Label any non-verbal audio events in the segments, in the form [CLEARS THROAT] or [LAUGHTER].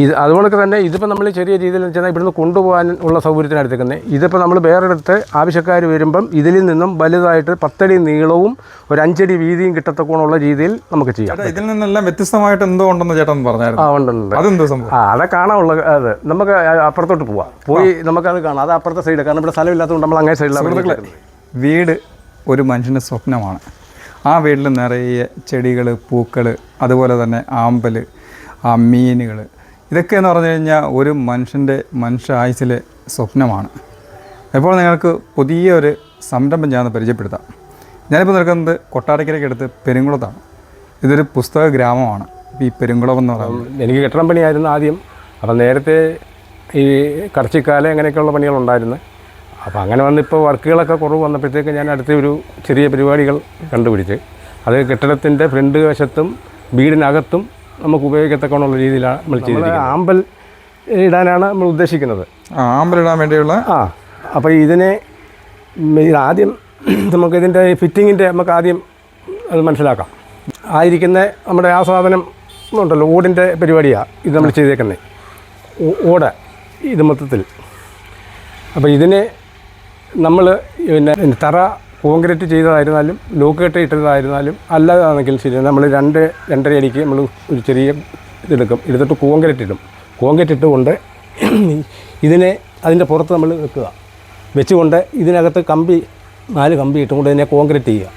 ഇത് അതുപോലൊക്കെ തന്നെ ഇതിപ്പോൾ നമ്മൾ ചെറിയ രീതിയിൽ വെച്ചാൽ ഇവിടുന്ന് കൊണ്ടുപോകാൻ ഉള്ള സൗകര്യത്തിന് എടുത്തേക്കുന്നത് ഇതിപ്പോൾ നമ്മൾ വേറെടുത്ത് ആവശ്യക്കാർ വരുമ്പം ഇതിൽ നിന്നും വലുതായിട്ട് പത്തടി നീളവും ഒരു അഞ്ചടി വീതിയും കിട്ടത്തക്കോണുള്ള രീതിയിൽ നമുക്ക് ചെയ്യാം. ഇതിൽ നിന്നെല്ലാം വ്യത്യസ്തമായിട്ട് എന്തോ ഉണ്ടെന്ന് ചേട്ടൻ പറഞ്ഞായിരുന്നു. ആ ഉണ്ട് അതെന്തോ സംഭവം? ആ അതെ കാണാനുള്ള അത് നമുക്ക് അപ്പുറത്തോട്ട് പോവാം. പോയി നമുക്കത് കാണാം. അത് അപ്പുറത്തെ സൈഡ് കാരണം ഇവിടെ സ്ഥലമില്ലാത്തതുകൊണ്ട് നമ്മൾ അങ്ങേ സൈഡിലാണ് വീട് ഒരു മനുഷ്യന്റെ സ്വപ്നമാണ്. ആ വീട്ടിൽ നിറയെ ചെടികൾ പൂക്കൾ അതുപോലെ തന്നെ ആമ്പൽ ആ മീനുകൾ ഇതൊക്കെ എന്ന് പറഞ്ഞു കഴിഞ്ഞാൽ ഒരു മനുഷ്യന്റെ മനുഷ്യ ആയുസിലെ സ്വപ്നമാണ്. ഇപ്പോൾ നിങ്ങൾക്ക് പുതിയ ഒരു സംരംഭം ഞാൻ പരിചയപ്പെടുത്താം. ഞാനിപ്പോൾ നിൽക്കുന്നത് കൊട്ടാരക്കരയ്ക്കടുത്ത് പെരുങ്കുളത്താണ്. ഇതൊരു പുസ്തക ഗ്രാമമാണ്. ഈ പെരുങ്കുളം എന്ന് പറയുന്നത്. എനിക്ക് കെട്ടിടം പണിയായിരുന്നു ആദ്യം. അപ്പം നേരത്തെ ഈ കടച്ചിക്കാല അങ്ങനെയൊക്കെയുള്ള പണികളുണ്ടായിരുന്നു. അപ്പോൾ അങ്ങനെ വന്നിപ്പോൾ വർക്കുകളൊക്കെ കുറവ് വന്നപ്പോഴത്തേക്ക് ഞാൻ അടുത്ത ഒരു ചെറിയ പരിപാടികൾ കണ്ടുപിടിച്ച്. അത് കെട്ടിടത്തിന്റെ ഫ്രണ്ട് വശത്തും വീടിനകത്തും നമുക്ക് ഉപയോഗിക്കത്തക്കോണുള്ള രീതിയിലാണ് നമ്മൾ ചെയ്തിരിക്കുന്നത്. ആമ്പൽ ഇടാനാണ് നമ്മൾ ഉദ്ദേശിക്കുന്നത്. ആ ഇടാൻ വേണ്ടിയുള്ള? ആ അപ്പോൾ ഇതിനെ ആദ്യം [CLEARS THROAT] നമുക്ക് ഇതിന്റെ ഫിറ്റിങ്ങിന്റെ നമുക്ക് ആദ്യം അത് മനസ്സിലാക്കാം. ആയിരിക്കുന്ന നമ്മുടെ ആ സാധനം ഉണ്ടല്ലോ ഓടിന്റെ പരിപാടിയാണ് ഇത് നമ്മൾ ചെയ്തേക്കുന്നത് ഓട് ഇത് മൊത്തത്തിൽ. അപ്പോൾ ഇതിനെ നമ്മൾ പിന്നെ തറ കോൺക്രീറ്റ് ചെയ്തതായിരുന്നാലും ലോക്ക് കെട്ട് ഇട്ടതായിരുന്നാലും അല്ലാതാണെങ്കിൽ ശരി നമ്മൾ രണ്ട് രണ്ടര അടിക്ക് നമ്മൾ ഒരു ചെറിയ ഇതെടുക്കും. എടുത്തിട്ട് കോൺക്രീറ്റ് ഇടും. കോൺക്രീറ്റ് ഇട്ടുകൊണ്ട് ഇതിനെ അതിന്റെ പുറത്ത് നമ്മൾ വെക്കുക. വെച്ചുകൊണ്ട് ഇതിനകത്ത് കമ്പി നാല് കമ്പി ഇട്ടുകൊണ്ട് ഇതിനെ കോൺക്രീറ്റ് ചെയ്യുക.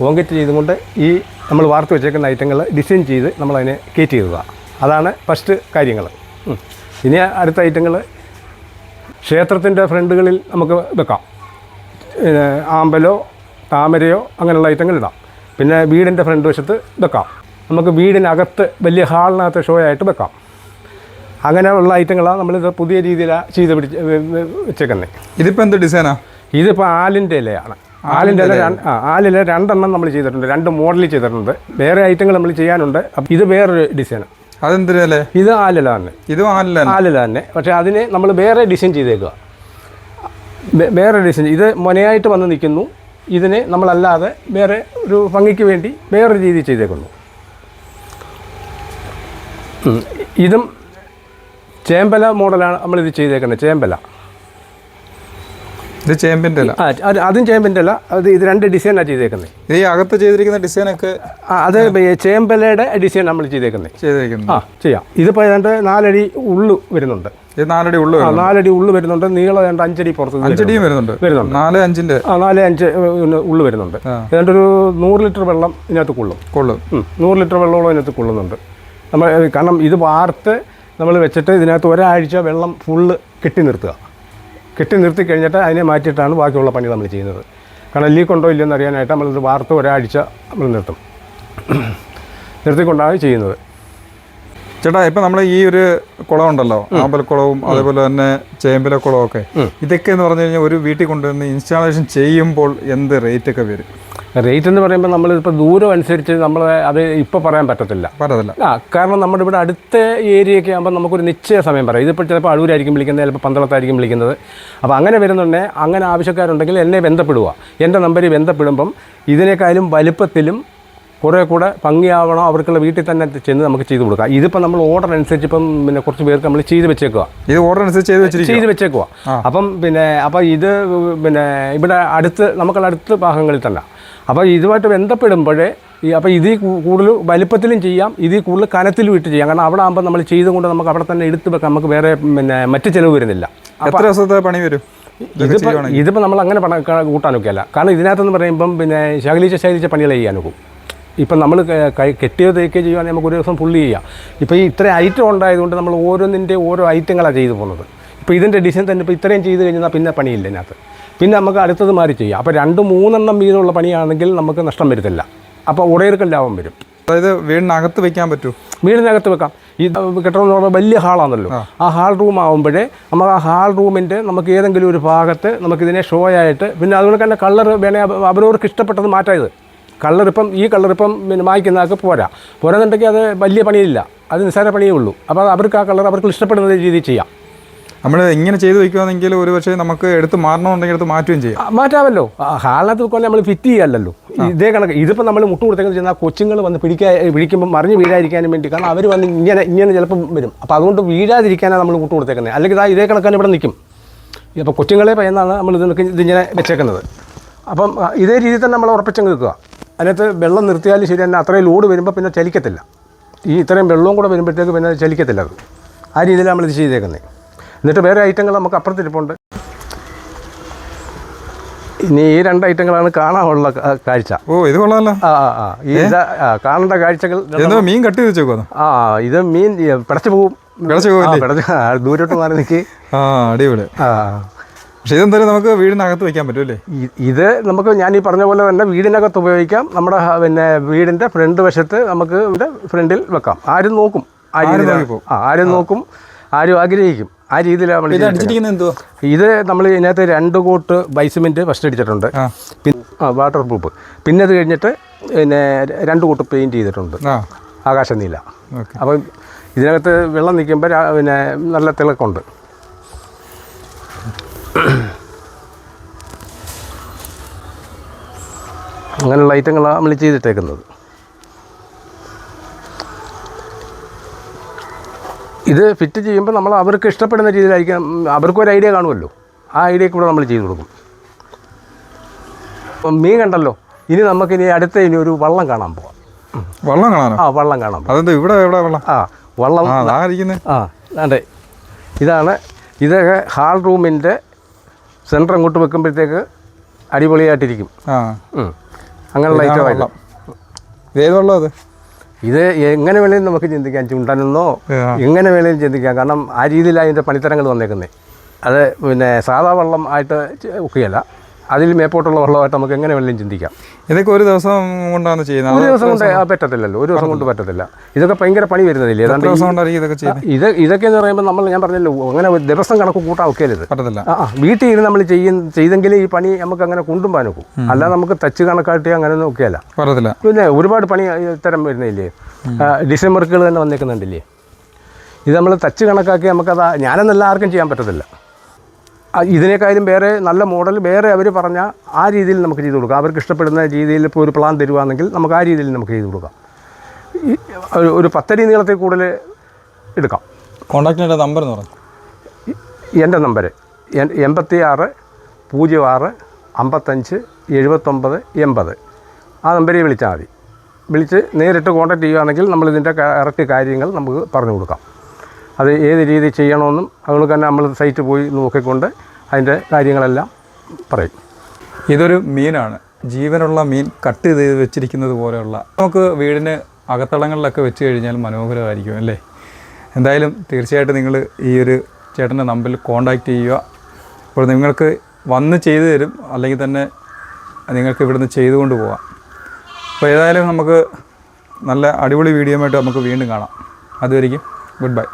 കോൺക്രീറ്റ് ചെയ്തുകൊണ്ട് ഈ നമ്മൾ വാർത്ത് വെച്ചേക്കുന്ന ഐറ്റങ്ങൾ ഡിസൈൻ ചെയ്ത് നമ്മളതിനെ കയറ്റി ചെയ്യുക അതാണ് ഫസ്റ്റ് കാര്യങ്ങൾ. ഇനി അടുത്ത ഐറ്റങ്ങൾ ക്ഷേത്രത്തിന്റെ ഫ്രണ്ടുകളിൽ നമുക്ക് വെക്കാം. പിന്നെ ആമ്പലോ താമരയോ അങ്ങനെയുള്ള ഐറ്റങ്ങൾ ഇടാം. പിന്നെ വീടിന്റെ ഫ്രണ്ട് വശത്ത് വെക്കാം. നമുക്ക് വീടിനകത്ത് വലിയ ഹാളിനകത്ത് ഷോ ആയിട്ട് വെക്കാം. അങ്ങനെയുള്ള ഐറ്റങ്ങളാണ് നമ്മളിത് പുതിയ രീതിയിലാണ് ചെയ്ത് പിടിച്ച് വെച്ചേക്കുന്നത് ഇതിപ്പോൾ എന്ത് ഡിസൈനാണ് ഇതിപ്പോൾ ആലിന്റെ ഇലയാണ്. ആലിന്റെ ഇല ആ ആലില രണ്ടെണ്ണം നമ്മൾ ചെയ്തിട്ടുണ്ട്. രണ്ട് മോഡൽ ചെയ്തിട്ടുണ്ട്. വേറെ ഐറ്റങ്ങൾ നമ്മൾ ചെയ്യാനുണ്ട്. അപ്പം ഇത് വേറൊരു ഡിസൈനാണ് അതെന്തിനല്ലേ ഇത് ആലില തന്നെ. ഇതും ആലില ആലില തന്നെ. പക്ഷേ അതിനെ നമ്മൾ വേറെ ഡിസൈൻ ചെയ്തേക്കുക വേറെ ഡിസൈൻ ഇത് മൊനയായിട്ട് വന്ന് നിൽക്കുന്നു. ഇതിനെ നമ്മളല്ലാതെ വേറെ ഒരു ഭംഗിക്ക് വേണ്ടി വേറൊരു രീതി ചെയ്തേക്കുന്നു. ഉം. ഇതും ചേമ്പല മോഡലാണ് നമ്മളിത് ചെയ്തേക്കുന്നത്. ചേമ്പല. ഇത് ചേമ്പിന്റെ അല്ല അത് അതും ചേമ്പിന്റെ അല്ല അത് ഇത് രണ്ട് ഡിസൈനാണ് ചെയ്തേക്കുന്നത് ഈ അകത്ത് ചെയ്തിരിക്കുന്ന ഡിസൈനൊക്കെ ഒക്കെ അത് ചേമ്പലയുടെ ഡിസൈൻ നമ്മൾ ചെയ്തേക്കുന്നത് ചെയ്തേക്കുന്നത് ആ ചെയ്യാം. ഇതിപ്പോൾ ഏതാണ്ട് നാലടി ഉള്ളു വരുന്നുണ്ട്. ഇത് നാലടി ഉള്ളു നാലടി ഉള്ളു വരുന്നുണ്ട്. നീളം ഏതാണ്ട് അഞ്ചടി പുറത്ത് അഞ്ചടിയും വരുന്നുണ്ട്. വരുന്നുണ്ട്. നാല് അഞ്ചിന്റെ. ആ നാല് അഞ്ച് ഉള്ളു വരുന്നുണ്ട്. ഏതാണ്ട് ഒരു നൂറ് ലിറ്റർ വെള്ളം ഇതിനകത്ത് കൊള്ളും. കൊള്ളും. നൂറ് ലിറ്റർ വെള്ളമോളം ഇതിനകത്ത് കൊള്ളുന്നുണ്ട്. നമ്മൾ കാരണം ഇത് വാർത്ത് നമ്മൾ വെച്ചിട്ട് ഇതിനകത്ത് ഒരാഴ്ച വെള്ളം ഫുള്ള് കെട്ടി നിർത്തുക. കെട്ടി നിർത്തി കഴിഞ്ഞിട്ട് അതിനെ മാറ്റിയിട്ടാണ് ബാക്കിയുള്ള പണി നമ്മൾ ചെയ്യുന്നത്. കാരണം ലീക്ക് ഉണ്ടോ ഇല്ലയോ എന്ന് അറിയാനായിട്ട് നമ്മളിത് വാർത്ത് ഒരാഴ്ച നമ്മൾ നിർത്തും. നിർത്തിക്കൊണ്ടാണ് ചെയ്യുന്നത്. ചേട്ടാ ഇപ്പം നമ്മൾ ഈ ഒരു കുളം ഉണ്ടല്ലോ ആമ്പൽക്കുളവും അതേപോലെ തന്നെ ചേമ്പില കുളവും ഒക്കെ ഇതൊക്കെ എന്ന് പറഞ്ഞു കഴിഞ്ഞാൽ ഒരു വീട്ടിൽ കൊണ്ടുവന്ന് ഇൻസ്റ്റാളേഷൻ ചെയ്യുമ്പോൾ എന്ത് റേറ്റ് ഒക്കെ വരും? റേറ്റ് എന്ന് പറയുമ്പോൾ നമ്മളിപ്പോൾ ദൂരം അനുസരിച്ച് നമ്മൾ അത് ഇപ്പോൾ പറയാൻ പറ്റത്തില്ല. പറ്റത്തില്ല. ആ കാരണം നമ്മുടെ ഇവിടെ അടുത്ത ഏരിയയൊക്കെ ആകുമ്പോൾ നമുക്കൊരു നിശ്ചയ സമയം പറയാം. ഇതിപ്പോൾ ചിലപ്പോൾ അടൂരായിരിക്കും വിളിക്കുന്നത് ചിലപ്പോൾ പന്തളത്തായിരിക്കും വിളിക്കുന്നത്. അപ്പോൾ അങ്ങനെ വരുന്നുണ്ടെങ്കിൽ അങ്ങനെ ആവശ്യക്കാരുണ്ടെങ്കിൽ എന്നെ ബന്ധപ്പെടുക. എന്റെ നമ്പറിൽ ബന്ധപ്പെടുമ്പം ഇതിനേക്കാളും വലുപ്പത്തിലും കുറേ കൂടെ ഭംഗിയാവണം അവർക്കുള്ള വീട്ടിൽ തന്നെ ചെന്ന് നമുക്ക് ചെയ്ത് കൊടുക്കാം ഇതിപ്പോൾ നമ്മൾ ഓർഡർ അനുസരിച്ച് ഇപ്പം പിന്നെ കുറച്ച് പേർക്ക് നമ്മൾ ചെയ്ത് വെച്ചേക്കുക ഇത് ഓർഡർ അനുസരിച്ച് ചെയ്ത് വെച്ചിരിക്കുക ചെയ്ത് വെച്ചേക്കുക അപ്പം പിന്നെ അപ്പം ഇത് പിന്നെ ഇവിടെ അടുത്ത് നമുക്കുള്ള അടുത്ത ഭാഗങ്ങളിൽ തന്നെ അപ്പോൾ ഇതുമായിട്ട് ബന്ധപ്പെടുമ്പോഴേ ഈ അപ്പോൾ ഇതിൽ കൂടുതൽ വലിപ്പത്തിലും ചെയ്യാം ഇതിൽ കൂടുതൽ കനത്തിലും ഇട്ട് ചെയ്യാം. കാരണം അവിടെ ആകുമ്പോൾ നമ്മൾ ചെയ്തുകൊണ്ട് നമുക്ക് അവിടെ തന്നെ എടുത്ത് വെക്കാം നമുക്ക് വേറെ പിന്നെ മറ്റ് ചിലവ് വരുന്നില്ല. എത്ര ദിവസത്തെ പണി വരും? ഇതിപ്പോൾ ഇതിപ്പോൾ നമ്മൾ അങ്ങനെ പണ കൂട്ടാനൊക്കെയല്ല. കൂട്ടാനൊക്കെ അല്ല കാരണം ഇതിനകത്തെന്ന് പറയുമ്പം പിന്നെ ശകലിച്ച ശകലിച്ച പണികൾ ചെയ്യാനൊക്കെ ഇപ്പം നമ്മൾ കെട്ടിയോ തേക്കുകയോ ചെയ്യുവാണെങ്കിൽ നമുക്ക് ഒരു ദിവസം പുള്ളി ചെയ്യാം. ഇപ്പോൾ ഈ ഇത്രയും ഐറ്റം ഉണ്ടായതുകൊണ്ട് നമ്മൾ ഓരോന്നിന്റെ ഓരോ ഐറ്റങ്ങളാണ് ചെയ്തു പോകുന്നത്. ഇപ്പോൾ ഇതിന്റെ ഡിസൈൻ തന്നെ ഇപ്പോൾ ഇത്രയും ചെയ്ത് കഴിഞ്ഞാൽ പിന്നെ പണിയില്ല ഇതിനകത്ത്. പിന്നെ നമുക്ക് അടുത്തത് മാറി ചെയ്യാം. അപ്പോൾ രണ്ട് മൂന്നെണ്ണം വീതമുള്ള പണിയാണെങ്കിൽ നമുക്ക് നഷ്ടം വരുത്തില്ല. അപ്പോൾ ഉടയർക്കും ലാഭം വരും. അതായത് വീടിനകത്ത് വെക്കാൻ പറ്റൂ? വീടിനകത്ത് വെക്കാം. ഈ കെട്ടിടം എന്ന് പറയുമ്പോൾ വലിയ ഹാളാണല്ലോ. ആ. ഹാൾ റൂം ആകുമ്പോഴേ നമുക്ക് ആ ഹാൾ റൂമിന്റെ നമുക്ക് ഏതെങ്കിലും ഒരു ഭാഗത്ത് നമുക്കിതിനെ ഷോ ആയിട്ട് പിന്നെ അതുകൊണ്ട് തന്നെ കളർ വേണേൽ അവ- അവരവർക്ക് ഇഷ്ടപ്പെട്ടത് മാറ്റായത്. കളറിപ്പം ഈ കളർ ഇപ്പം പിന്നെ വാങ്ങിക്കുന്ന ആൾക്ക് പോരാ. പോരാന്നുണ്ടെങ്കിൽ അത് വലിയ പണിയില്ല. അത് നിസ്സാര പണിയേ ഉള്ളൂ. അപ്പോൾ അവർക്ക് ആ കളർ അവർക്ക് ഇഷ്ടപ്പെടുന്ന രീതിയിൽ ചെയ്യാം. നമ്മൾ ഇങ്ങനെ ചെയ്ത് വെക്കുകയാണെങ്കിൽ ഒരു പക്ഷേ നമുക്ക് എടുത്ത് മാറണമെന്നുണ്ടെങ്കിൽ എടുത്ത് മാറ്റുകയും ചെയ്യാം. മാറ്റാമല്ലോ. ഹാളിനകത്ത് വെക്കാൻ നമ്മൾ ഫിറ്റ് ചെയ്യാമല്ലോ ഇതേ കണക്ക്. ഇതിപ്പോൾ നമ്മൾ മുട്ട് കൊടുത്തേക്കുന്നത് ചെന്നാൽ കൊച്ചുങ്ങൾ വന്ന് പിടിക്കാൻ പിടിക്കുമ്പോൾ മറിഞ്ഞ് വീഴാതിരിക്കാനും വേണ്ടി. കാരണം അവർ വന്ന് ഇങ്ങനെ ഇങ്ങനെ ചിലപ്പം വരും. അപ്പോൾ അതുകൊണ്ട് വീഴാതിരിക്കാനാണ് നമ്മൾ മുട്ട് കൊടുത്തേക്കുന്നത്. അല്ലെങ്കിൽ ഇതാ ഇതേ കണക്കാണ് ഇവിടെ നിൽക്കും. അപ്പോൾ കൊച്ചുങ്ങളെ പയ്യെന്നാണ് നമ്മൾ ഇത് ഇതിങ്ങനെ വെച്ചേക്കുന്നത്. അപ്പം ഇതേ രീതിയിൽ തന്നെ നമ്മൾ ഉറപ്പിച്ചങ്ങ് നിൽക്കുക. അതിനകത്ത് വെള്ളം നിർത്തിയാലും ശരി തന്നെ അത്രയും ലോഡ് വരുമ്പോൾ പിന്നെ ചലിക്കത്തില്ല. ഈ ഇത്രയും വെള്ളവും കൂടെ വരുമ്പോഴത്തേക്ക് പിന്നെ ചലിക്കത്തില്ല അത്. ആ രീതിയിലാണ് ഇത് ചെയ്തേക്കുന്നത്. എന്നിട്ട് വേറെ ഐറ്റങ്ങൾ നമുക്ക് അപ്പുറത്തിരിപ്പുണ്ട് ഇനി ഈ രണ്ട് ഐറ്റങ്ങളാണ് കാണാനുള്ള കാഴ്ച. ഓ ഇത് കൊള്ളാമല്ലോ ആ ആ ഈ കാണേണ്ട കാഴ്ചകൾ മീൻ കട്ട് ചെയ്ത് ആ ഇത് മീൻ പിടച്ചു പോകും പിടച്ച് ദൂരോട്ട് മാറി നിൽക്കി ആ അടിപൊളി. ആ. പക്ഷെ ഇതെന്തായാലും നമുക്ക് വീടിനകത്ത് വെക്കാൻ പറ്റുമല്ലേ ഇത് നമുക്ക് ഞാൻ ഈ പറഞ്ഞ പോലെ തന്നെ വീടിനകത്ത് ഉപയോഗിക്കാം. നമ്മുടെ പിന്നെ വീടിന്റെ ഫ്രണ്ട് വശത്ത് നമുക്ക് ഇവിടെ ഫ്രണ്ടിൽ വെക്കാം. ആരും നോക്കും. ആരും. ആരും നോക്കും. ആരും ആഗ്രഹിക്കും. ആ രീതിയിലാണ് നമ്മൾ ഇത് അടിച്ചിരിക്കുന്നത് എന്തുവാ? ഇത് നമ്മൾ ഇതിനകത്ത് രണ്ട് കോട്ട് ബൈസിമെന്റ് ഫസ്റ്റ് അടിച്ചിട്ടുണ്ട്. പിന്നെ വാട്ടർ പ്രൂഫ് പിന്നെ അത് കഴിഞ്ഞിട്ട് പിന്നെ രണ്ട് കൂട്ട് പെയിന്റ് ചെയ്തിട്ടുണ്ട്. ആകാശ നീല. അപ്പം ഇതിനകത്ത് വെള്ളം നിൽക്കുമ്പോൾ പിന്നെ നല്ല തിളക്കമുണ്ട്. അങ്ങനെയുള്ള ഐറ്റങ്ങളാണ് നമ്മൾ ചെയ്തിട്ടേക്കുന്നത്. ഇത് ഫിറ്റ് ചെയ്യുമ്പോൾ നമ്മൾ അവർക്ക് ഇഷ്ടപ്പെടുന്ന രീതിയിലായിരിക്കും അവർക്ക് ഒരു ഐഡിയ കാണുമല്ലോ. ആ ഐഡിയ കൂടെ നമ്മൾ ചെയ്തു കൊടുക്കും. അപ്പം മീൻ കണ്ടല്ലോ. ഇനി നമുക്കിനി അടുത്ത ഇനി ഒരു വള്ളം കാണാൻ പോവാം. വള്ളം കാണാൻ ആ വള്ളം കാണാം പോവാം. അതെന്താ ഇവിടെ എവിടെ വള്ളം? ആ വള്ളം ആ അതാ ഇതാണ് ഇതൊക്കെ ഹാൾ റൂമിന്റെ സെന്റർ അങ്ങോട്ട് വെക്കുമ്പോഴത്തേക്ക് അടിപൊളിയായിട്ടിരിക്കും. ആ. ഐറ്റമായിട്ട് വെള്ളം. ഇത് ഏത് വെള്ളം അത്? ഇത് എങ്ങനെ വേണേലും നമുക്ക് ചിന്തിക്കാം. ചുണ്ടനെന്നോ എങ്ങനെ വേണേലും ചിന്തിക്കാം. കാരണം ആ രീതിയിലാണ് അതിന്റെ പണിത്തരങ്ങൾ വന്നേക്കുന്നത് അത് പിന്നെ സാധാ വെള്ളം ആയിട്ട് ഒക്കെയല്ല. അതിൽ മേപ്പോട്ടുള്ള വെള്ളമായിട്ട് നമുക്ക് എങ്ങനെ വേണമെങ്കിലും ചിന്തിക്കാം. ഇതൊക്കെ ഒരു ദിവസം കൊണ്ടാണ് ചെയ്യുന്നത്. ഒരു ദിവസം കൊണ്ട് പറ്റത്തില്ലല്ലോ. ഒരു ദിവസം കൊണ്ട് പറ്റത്തില്ല. ഇതൊക്കെ ഭയങ്കര പണി വരുന്നതില്ലേ? ഏതാണ്ട് ഇത് ഇതൊക്കെ എന്ന് പറയുമ്പോൾ നമ്മൾ ഞാൻ പറഞ്ഞല്ലോ അങ്ങനെ ദിവസം കണക്ക് കൂട്ടാൻ ഒക്കെയല്ലത് പറ്റത്തില്ല. ആ വീട്ടിൽ ഇരുന്ന് നമ്മൾ ചെയ്യും ചെയ്തെങ്കിലേ ഈ പണി നമുക്ക് അങ്ങനെ കൊണ്ടും നോക്കും അല്ലാതെ നമുക്ക് തച്ച് കണക്കാട്ടി അങ്ങനെ നോക്കിയല്ല പറ്റത്തില്ല. പിന്നെ ഒരുപാട് പണി ഇത്തരം വരുന്നില്ലേ? ഡിസംബർക്കുകൾ തന്നെ വന്നേക്കുന്നുണ്ടല്ലേ? ഇത് നമ്മൾ തച്ച് കണക്കാക്കി നമുക്കത് ഞാനെന്നല്ല ആർക്കും ചെയ്യാൻ പറ്റത്തില്ല. ഇതിനേക്കാളും വേറെ നല്ല മോഡൽ വേറെ അവർ പറഞ്ഞ ആ രീതിയിൽ നമുക്ക് ചെയ്ത് കൊടുക്കാം. അവർക്ക് ഇഷ്ടപ്പെടുന്ന രീതിയിൽ ഇപ്പോൾ ഒരു പ്ലാൻ തരുവാണെങ്കിൽ നമുക്ക് ആ രീതിയിൽ നമുക്ക് ചെയ്ത് കൊടുക്കാം. ഒരു- പത്തടി നീളത്തിൽ കൂടുതൽ എടുക്കാം. കോൺടാക്റ്റിന്റെ നമ്പർ എന്ന് പറഞ്ഞു. എന്റെ നമ്പർ എൺപത്തി ആറ് പൂജ്യം ആറ് അമ്പത്തഞ്ച് എഴുപത്തൊമ്പത് എൺപത്. ആ നമ്പറിൽ വിളിച്ചാൽ മതി. വിളിച്ച് നേരിട്ട് കോൺടാക്ട് ചെയ്യുകയാണെങ്കിൽ നമ്മളിതിന്റെ കറക്റ്റ് കാര്യങ്ങൾ നമുക്ക് പറഞ്ഞു കൊടുക്കാം. അത് ഏത് രീതി ചെയ്യണമെന്നും അതുകൊണ്ട് തന്നെ നമ്മൾ സൈറ്റ് പോയി നോക്കിക്കൊണ്ട് അതിന്റെ കാര്യങ്ങളെല്ലാം പറയും. ഇതൊരു മീനാണ്. ജീവനുള്ള മീൻ കട്ട് ചെയ്ത് വെച്ചിരിക്കുന്നത് പോലെയുള്ള. നമുക്ക് വീടിന് അകത്തളങ്ങളിലൊക്കെ വെച്ച് കഴിഞ്ഞാൽ മനോഹരമായിരിക്കും അല്ലേ? എന്തായാലും തീർച്ചയായിട്ടും നിങ്ങൾ ഈ ഒരു ചേട്ടന്റെ നമ്പറിൽ കോൺടാക്റ്റ് ചെയ്യുക. അപ്പോൾ നിങ്ങൾക്ക് വന്ന് ചെയ്തു തരും. അല്ലെങ്കിൽ തന്നെ നിങ്ങൾക്ക് ഇവിടുന്ന് ചെയ്തുകൊണ്ട് പോവാം. അപ്പോൾ ഏതായാലും നമുക്ക് നല്ല അടിപൊളി വീഡിയോ ആയിട്ട് നമുക്ക് വീണ്ടും കാണാം. അതുവരെയും ഗുഡ് ബൈ.